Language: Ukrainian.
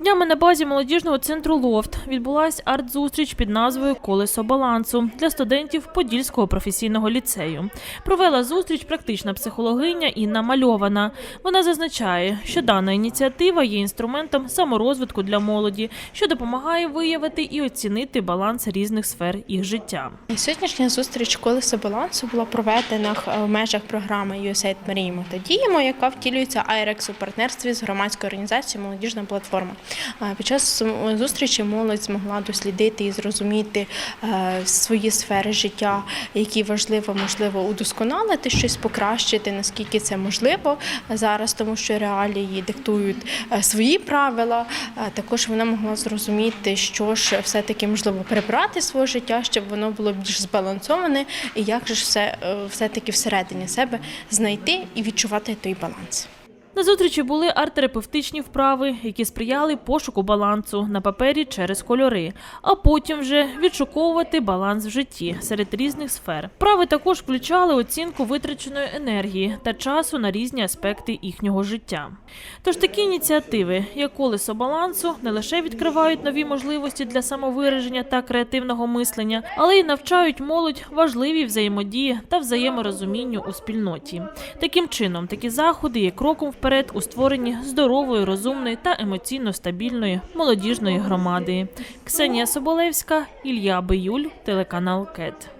Днями на базі молодіжного центру Лофт відбулась арт-зустріч під назвою Колесо балансу для студентів Подільського професійного ліцею. Провела зустріч практична психологиня Інна Мальована. Вона зазначає, що дана ініціатива є інструментом саморозвитку для молоді, що допомагає виявити і оцінити баланс різних сфер їх життя. Сьогоднішня зустріч колесо балансу була проведена в межах програми USAID Мріємо та діємо, яка втілюється IREX у партнерстві з громадською організацією Молодіжна платформа. Під час зустрічі молодь змогла дослідити і зрозуміти е, свої сфери життя, які важливо можливо удосконалити, щось покращити, наскільки це можливо зараз, тому що реалії диктують е, свої правила. Також вона могла зрозуміти, що ж все-таки можливо прибрати з свого життя, щоб воно було більш збалансоване, і як же ж все е, все-таки всередині себе знайти і відчувати той баланс. На зустрічі були арт-терапевтичні вправи, які сприяли пошуку балансу на папері через кольори, а потім вже відшуковувати баланс в житті серед різних сфер. Вправи також включали оцінку витраченої енергії та часу на різні аспекти їхнього життя. Тож такі ініціативи, як колесо балансу, не лише відкривають нові можливості для самовираження та креативного мислення, але й навчають молодь важливій взаємодії та взаєморозумінню у спільноті. Таким чином, такі заходи є кроком вперед у створенні здорової, розумної та емоційно стабільної молодіжної громади. Ксенія Соболевська, Ілля Биюль, телеканал КЕТ.